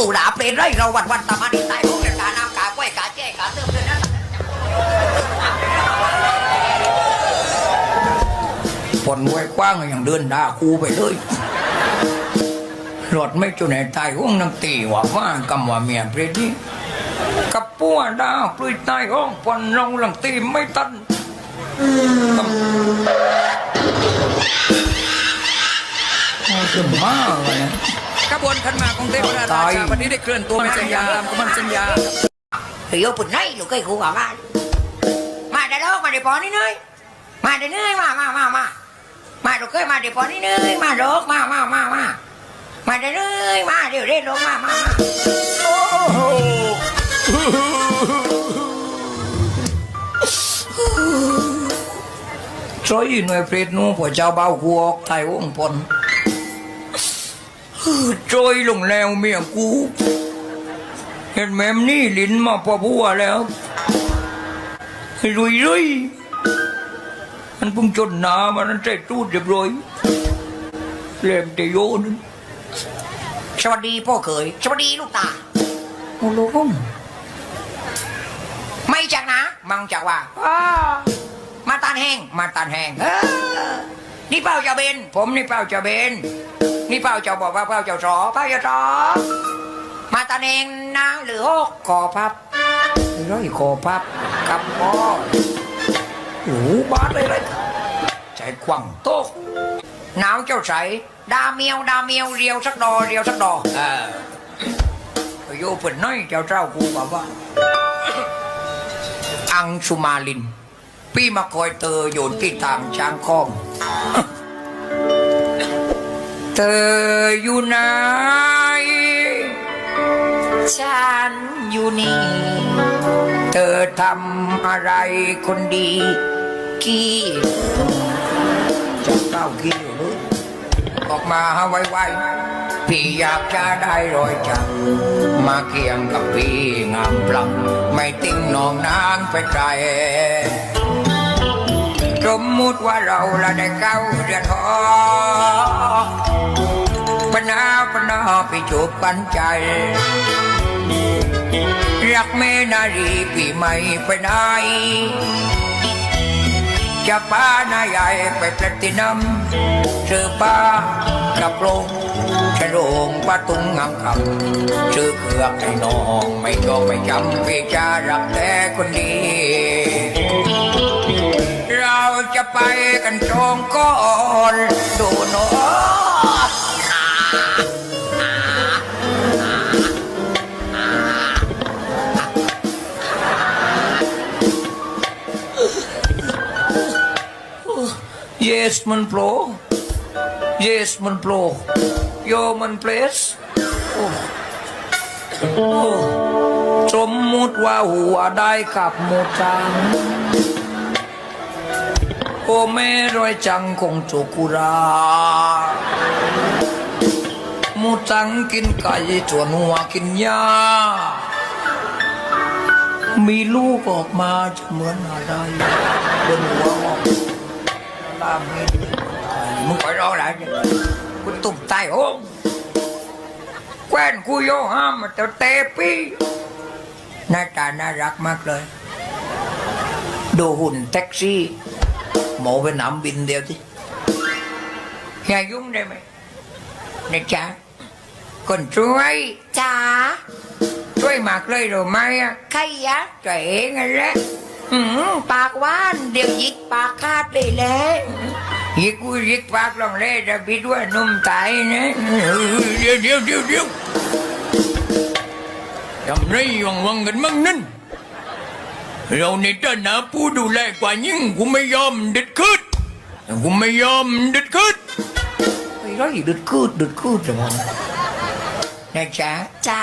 ตุลาเปรตไรเราวันวันตามมาดีตายพวกเด็กกาน้ำกากล้วยกาแจ้กาเติมเลยนะผลไว้กว้างอย่างเดินด่าคูไปเลยรถไม่จุไหนตายห้องนังตีว่าว่ากำว่าเมียเปรตนี่กับปัวดาวปลุยตายห้องปนเราหลังตีไม่ตันเอาจะบ้าอะไรนะ ขบวนขันหมากของเทพราตาชาวันนี้ได้เคลื่อนตัวไปสัญญาตามคำมั่นสัญญาเฮ้ยปุ่นไรลูกไอ้กูกว่ามามาได้ดอกมาได้ปอนี่เนยมาได้เนยมามามามามาลูกเคยมาได้ปอนี่เนยมาดอกมามามามามาได้เนยมาเดี๋ยวเรียลงมามามาใช่หน่วยเปรตนู้พอเจ้าเบากูออกตายห้องปน จอยลงแล้วเมียกู เห็นแม่มนี่ลิ้นมาพอพัวแล้วให้รุยรุยมันเพุ่งจนหนามันนั่นใจตูดเรียบร้อยเล่มแต่โยนสวัสดีพ่อเขยสวัสดีลูกตาโอ้โหไม่จากนะ มังจากว่าอ้ามาตานแห้งมาตานแห้งเออนี่เป้าเจ้าเบนผมนี่เป้าเจ้าเบน นี่เป้าเจ้าบอกว่าเป้าเจ้าสอเป้าเจ้าสอมาตานแห้งนะหรือหกคอพับร้อยคอพับกับพ่อโอ้โหบาดเลยเลยใจกว้างโตกหนาวเจ้าใสดาเมียวดาเมียวเรียวสักดอเรียวสักดอเออโยเปิดน้อยเจ้าเจ้ากูบอกว่าอังสุมาลิน พี่มาคอยเตออยู่ที่ตามช้างคอม เธออยู่ไหน ฉันอยู่นี่ เธอทำอะไรคนดีกี้จะเก้ากี้อยู่เลยออกมาไวๆพี่อยากจะได้รอยจักมาเคียงกับพี่งามพลัง ไม่ติ้งนองนางไปไกล สมมุติว่าเราละได้เก้าเดือนหอปนาปนาไปจูบกันใจ รักแม่นารีพี่ไม่ไปไหนจะป้านายใหญ่ไปแปลตินัมเจอป้ากระโปรงชะโรงป้าตุงงามคำชื่อเครือกให้น้อง ไม่ยอมไม่จำพี่จะรักแต่คนดี ไปกันสองก่อนดูหนอ Yes มันโปร Yes มันโปรโยมันเพลสสมมุติว่าหัวได้กับหมูจัง โอแม่รอยจังคงจุกุราหมูจังกินไก่ส่วนหัวกินหญ้ามีลูกออกมาจะเหมือนอะไรบนหัวออกลามีมึงคอยรออะไรเนี่ยกูตุ่มตายโอ้งแคว้นกูโยห้ามมาเตะปีหน้าตาน่ารักมากเลย ดูหุ่นแท็กซี่ หมอไปหนำบินเดียวสิอย่ายุ่งได้ไหมนะจ๊ะคนช่วยจ๋าช่วยมากเลยหรือไม่อะใครยะตัวเองนั่นแหละหืมปากหว่าน เดี๋ยวหยิกปากคาดเลยแหละยิกกูยิกปากลองเล่จะบิดว่านุ่มตายนะเดี๋ยวเดี๋ยวเดี๋ยวเดี๋ยวทำไรวังวังกันมั่งนั่น เราในฐานะผู้ดูแลกว่ายิ่งกูไม่ยอมเด็ดขืดกูไม่ยอมเด็ดขืดไอ้ไรเด็ดขืดเด็ดขืดจังวะนะจ๊ะจ้า